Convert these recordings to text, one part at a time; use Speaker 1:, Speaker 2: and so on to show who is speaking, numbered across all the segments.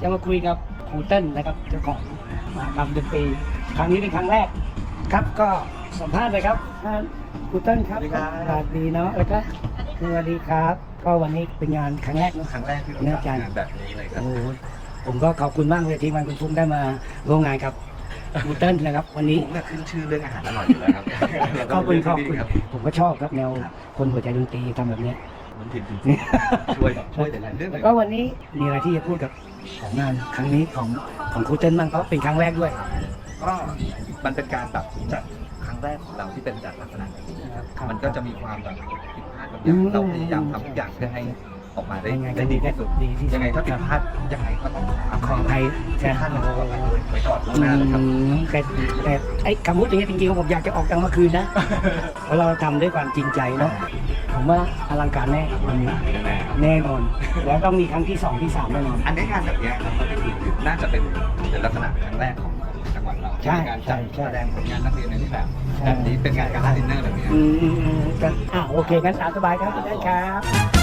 Speaker 1: จะมาคุยกับครูเติ้ลนะครับเจ้าของมหากรรมดนตรีครั้งนี้เป็นครั้งแรกครับก็สัมภาษณ์เลยครับท่านครูเติ้ลครับ
Speaker 2: สวัสดีครับ
Speaker 1: สวัสดีเนาะแล้วก็สวัสดีครับ ก็วันนี้เป็นงานครั้งแรกเนาะ
Speaker 2: ครั้งแรกที่ผม
Speaker 1: แน่ใจ
Speaker 2: ทำงานแบบนี้เลยครับ
Speaker 1: โอ้โหผมก็ขอบคุณมากเลยที่วันคุณพุ่มได้มาร่วมงานกับครูเติ้ลนะครับ วันนี้
Speaker 2: ผมเนี่ยขึ้นชื่อเรื่องอาหารอร่อยอยู่แล้วครับ
Speaker 1: ขอบคุณขอบคุณ
Speaker 2: ครับ
Speaker 1: ผมก็ชอบครับแนวคนหัวใจดนตรีทำแบบเนี้ย
Speaker 2: มันผิดจริงๆช่วยช่วยแต่ละเรื่องเล
Speaker 1: แล้
Speaker 2: ยว
Speaker 1: ก็วันนี้มีอะไรที่จะพูดกับของงานครั้งนี้ของของครูเติ้ลบ้างเพราะเป็นครั้งแรกด้วย
Speaker 2: ก็มันเป็นการแบบจัดครั้งแรกของเราที่เป็นจัดลักษณะแบบนี้นะครับ
Speaker 1: ครับ
Speaker 2: มันก็จะมีความแบบผิดพลาดบางอย่างเราพยายามทำทุกอย่างเพื่อให้ ออกมาได้
Speaker 1: ยังไงก็
Speaker 2: ได้ดีที่สุด
Speaker 1: ดีที่สุด
Speaker 2: ยังไงถ้าผิดพลาดยังไงก็ต้อง
Speaker 1: ขออภัย
Speaker 2: แค่ท่านขออภัยด้วยไว้ก่อนล่วงห
Speaker 1: อื
Speaker 2: น้านะครับ
Speaker 1: มแต่แต่ไอ้คำพูดอย่างนี้ยจริงๆผมอยากจะออกกลางเมื่อคืนนะ เพราะเราทำด้วยความจริงใจเนาะผมว่าอลังการแน่วันนี้แน่นอน แล้วต้องมีครั้งที่สองที่สามแน่นอน
Speaker 2: อันนี้งานแบบเนี้ยครับน่าจะเป็นเป็นลักษณะครั้งแรกของจังหวัดเรา
Speaker 1: ใช่
Speaker 2: การจัด
Speaker 1: ใช่
Speaker 2: แสดงผลงานนักเรียนในรูปแบบ
Speaker 1: ใช่
Speaker 2: แบบนี้เป็นงานการดินเนอร์แบบนี้
Speaker 1: อืมอืมอืมกันอะโอเคงั้นตามสบายครับได้ครับ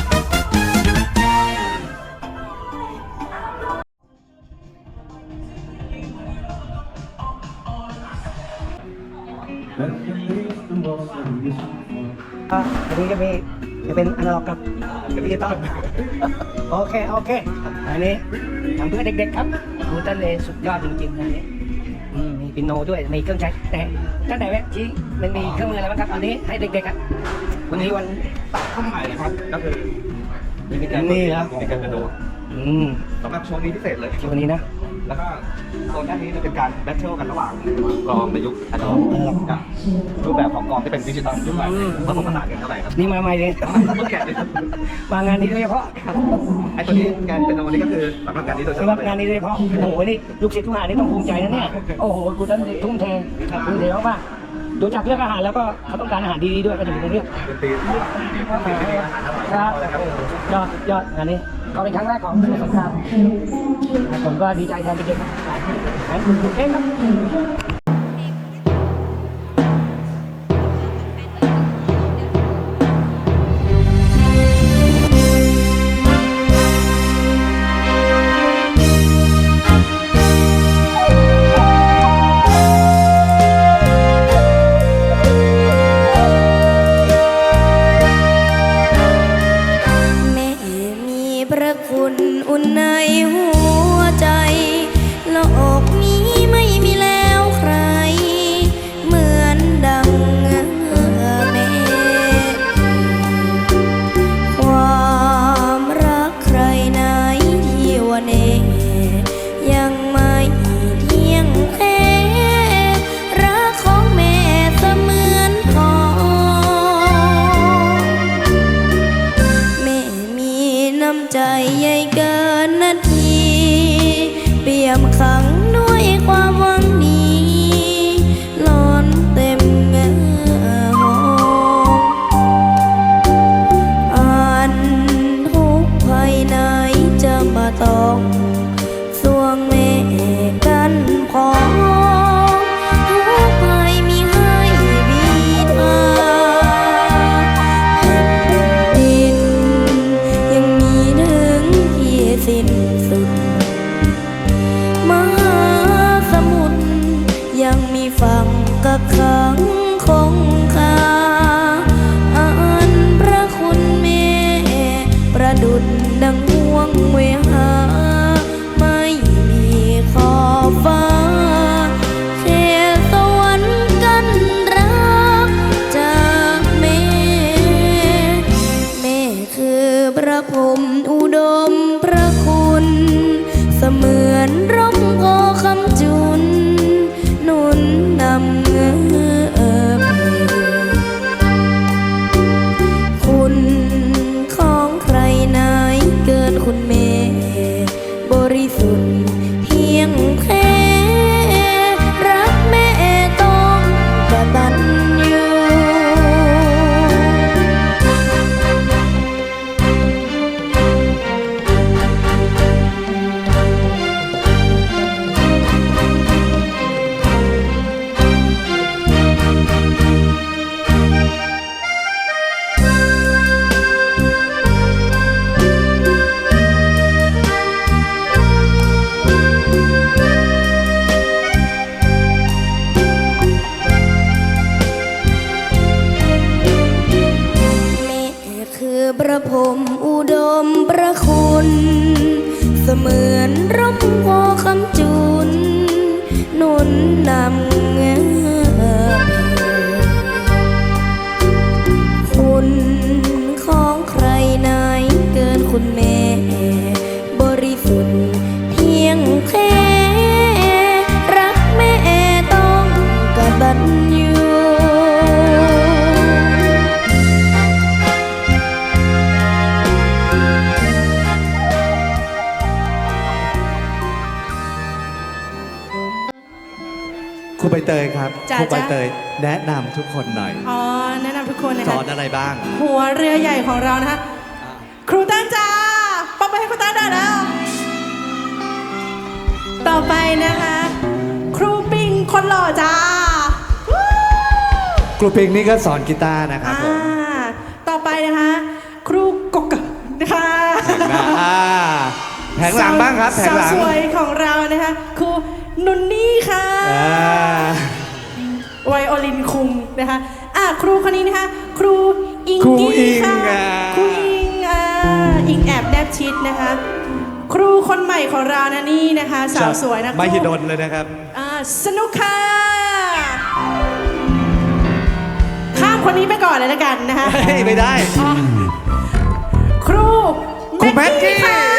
Speaker 1: อะอันนี้จะมีจะเป็นอนาล็อกกับดิจิตอลโอเค โอเค อันนี้ทำเพื่อเด็กๆครับครูเตันเลยสุดยอดจริงๆอันนี้อืมมีปิโนด้วย มีเครื่องใช้ แต่ตั้งแต่แรกที่มันมีเครื่องมืออะไรบ้างครับ อันนี้ให้เด็กๆครับ วันนี้วัน
Speaker 2: ตัดเข้าใหม่นะครับ ก็คือมีการ
Speaker 1: นี่ครับ
Speaker 2: มีการกระโดด
Speaker 1: อืม
Speaker 2: สำหรับช่วงนี้พิเศษเลย
Speaker 1: ที่วันนี้นะ
Speaker 2: แล้วก็ โซนด้านนี้จะเป็นการแบทเทิลกันระหว่างกลองในยุคอนาล็อกกับรูปแบบของกลองที่เป็นดิจิตอลยุคใหม่ผสมผสานกันเท่าไหร่ครับ
Speaker 1: นี่มาใหม่เลย
Speaker 2: เพิ่งแกะเลยครับ
Speaker 1: มางานนี้โดยเฉพาะ
Speaker 2: ไอ้ตัวนี้การเป็นโนนี่ก็คือสำหรับการนี้โดยเฉ
Speaker 1: สำหรับ
Speaker 2: พาะ
Speaker 1: งานนี้โดยเฉพาะโอ้โหนี่ลูกศิษย์ทุกหานี่ต้องภูมิใจนะเนี่ยโอ้โหครูเตันทุ่มเททุ่มเทมากๆดูจากเรื่องอาหารแล้วก็เขาต้องการอาหารดีๆด้วยก็จะเป็นเรื่อง
Speaker 2: ดนตรี
Speaker 1: ครับยอดยอดงานนี้ ก็เป็นครั้งแรกของสมุทรสงครามผมก็ดีใจแทนเด็กๆครับงั้นะ
Speaker 3: เองครับ คุณอุ่นใน ยครับ
Speaker 4: จ้ะ
Speaker 5: ครูใบ
Speaker 4: จ๊ะ
Speaker 5: เตยแนะนำทุกคนหน่อย
Speaker 4: อ๋อแนะนำทุกคนนะ
Speaker 5: ส
Speaker 4: คะ
Speaker 5: อนอะไรบ้าง
Speaker 4: หัวเรือใหญ่ของเรานะคะครูตั้นจ้าปอบไปให้ครูตั้นได้แล้ว ต่อไปนะคะ ครูปิงคนหล่อจ้า
Speaker 5: ครูปิงนี่ก็สอนกีตาร์นะครับ
Speaker 4: อ่า
Speaker 5: ผม
Speaker 4: ต่อไปนะคะ ครูกกนะคะ
Speaker 5: อ่าแผงหลังบ้างครับ แผงหลัง
Speaker 4: สาวสวยของเรานะคะครูนุนนี่ค่ะ
Speaker 5: อ่า
Speaker 4: ไวโอ ลินคุงนะคะอะครูคนนี้นะคะ ครูอิง
Speaker 5: ครู
Speaker 4: กี้
Speaker 5: อิง
Speaker 4: ค่ะ
Speaker 5: อ่า
Speaker 4: ครูอิงอ่าอิงแอบแนบชิดนะคะ ครูคนใหม่ของเรานะนี่นะคะ สาวสวยนะ
Speaker 5: ไม่หิด
Speaker 4: ครู
Speaker 5: นเลยนะครับ
Speaker 4: อ่าสนุกค่ะข้ามคนนี้ไปก่อนเลยแล้วกันนะคะ
Speaker 5: เฮ้ย ไม่ได้
Speaker 4: อ๋อครู
Speaker 5: ครูแม็กกี้
Speaker 4: ค่ะ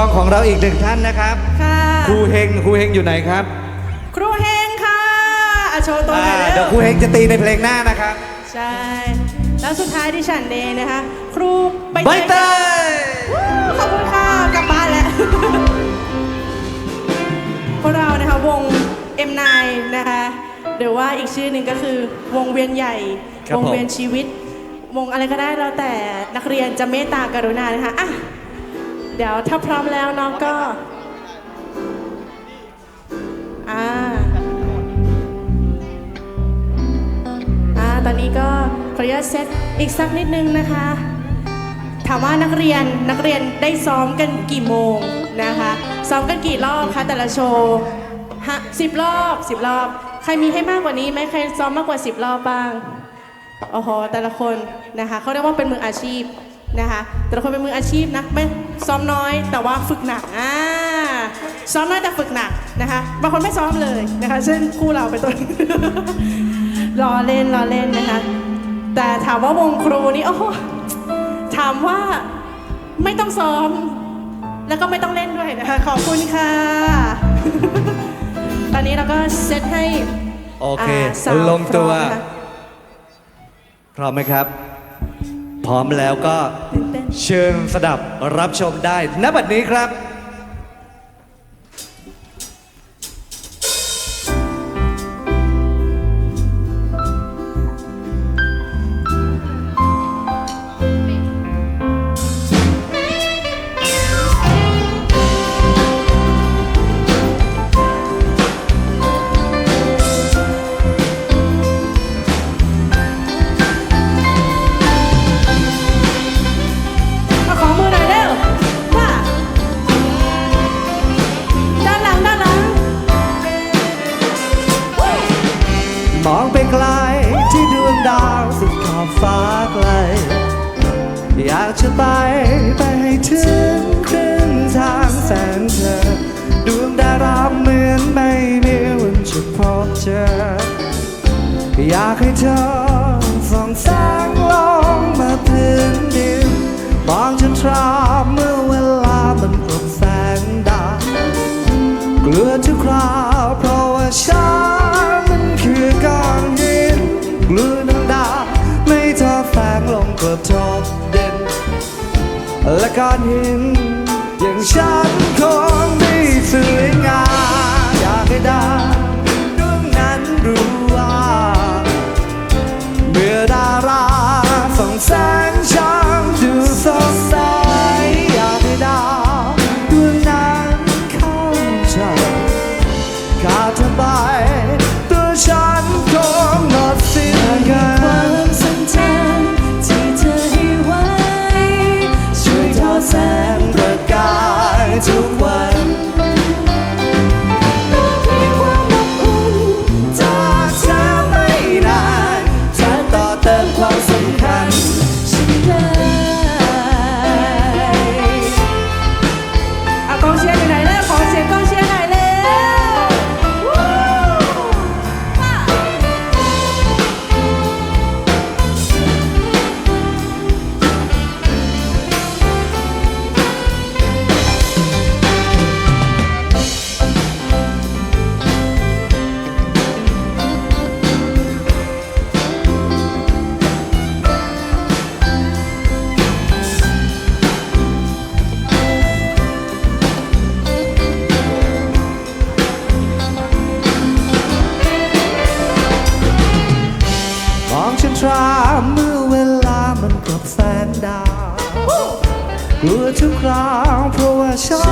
Speaker 4: องของเรา
Speaker 5: อีกหนึ่งท่านนะครับ
Speaker 4: ค่ะ
Speaker 5: ครูเฮงครูเฮงอยู่ไหนครับ
Speaker 4: ครูเฮงค่ะอะโชว์ตัวห
Speaker 5: อ่า
Speaker 4: น่อย
Speaker 5: เดี๋ยวค
Speaker 4: เร็
Speaker 5: รู
Speaker 4: ว
Speaker 5: เฮงจะตีในเพลงหน้านะครับ
Speaker 4: ใช่แล้วสุดท้ายที่ฉันเดย์นะคะ ครูใบ
Speaker 5: ใบเต
Speaker 4: เตย
Speaker 5: ย
Speaker 4: วู้ขอบคุณค่ะกลับบ้านแล้วพวกเรานะคะวง M9 นะคะหรือว่าอีกชื่อหนึ่งก็คือวงเวียนใหญ่
Speaker 5: ครับ
Speaker 4: วงเวียน
Speaker 5: ผม
Speaker 4: ชีวิต วงอะไรก็ได้แล้วแต่นักเรียนจะเมตตากรุณานะคะอะ เดี๋ยวถ้าพร้อมแล้วน้องก็อ่าอ่าตอนนี้ก็ขออนุญาตเซตอีกสักนิดนึงนะคะ ถามว่านักเรียนนักเรียนได้ซ้อมกันกี่โมงนะคะ ซ้อมกันกี่รอบคะแต่ละโชว์ฮะสิบรอบสิบรอบ ใครมีให้มากกว่านี้ไหมใครซ้อมมากกว่าสิบรอบบ้างโอ้โหแต่ละคนนะคะเขาเรียกว่าเป็นมืออาชีพ นะคะแต่ละคนเป็นมืออาชีพนะไม่ซ้อมน้อยแต่ว่าฝึกหนักอ่าซ้อมน้อยแต่ฝึกหนักนะคะบางคนไม่ซ้อมเลยนะคะเช่นคู่เราเป็นต้นรอเล่นรอเล่นนะคะ แต่ถามว่าวงครูนี่โอ้โหถามว่าไม่ต้องซ้อม แล้วก็ไม่ต้องเล่นด้วยนะคะขอบคุณค่ะ ตอนนี้เราก็เซตให้
Speaker 5: โอเคา
Speaker 4: สาว
Speaker 5: ลงตัว
Speaker 4: พร้อมนะคะ
Speaker 5: พร้อมไหมครับ พร้อมแล้วก็
Speaker 4: เต้น
Speaker 5: เชิญสดับรับชมได้ณบัดนี้ครับากจะไป ไปให้ถึงครึ่งทางแสนเธอ ดวงดาราเหมือนไม่มีวันจะพบเจอ อยากให้เธอส่องแสงลง อนหิน อย่างฉันคงไม่สวยงามอยากให้ได้ กลัวทุกคราวเพราะว่าฉั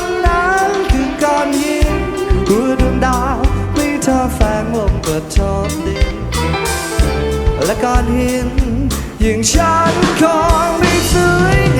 Speaker 5: นนั้นคือการยินกลัวดวงดาวไม่เธอแฝงลมกระทบดินและการเห็น
Speaker 4: ยิ่งฉันคงไม่สวย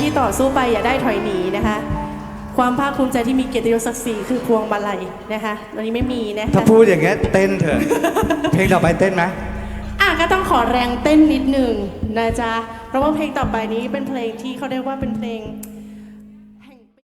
Speaker 4: ที่ต่อสู้ไปอย่าได้ถอยหนีนะคะ ความภาคภูมิใจที่มีเกียรติยศศักดิ์ศรีคือพวงมาลัยนะคะวันนี้ไม่มีนะคะ
Speaker 5: ถ้าพูดอย่างเงี้ยเต้นเถอะ เพลงต่อไปเต้นไหม
Speaker 6: อะก็ต้องขอแรงเต้นนิดหนึ่งนะจ๊ะเพราะว่าเพลงต่อไปนี้เป็นเพลงที่เขาเรียกว่าเป็นเพลง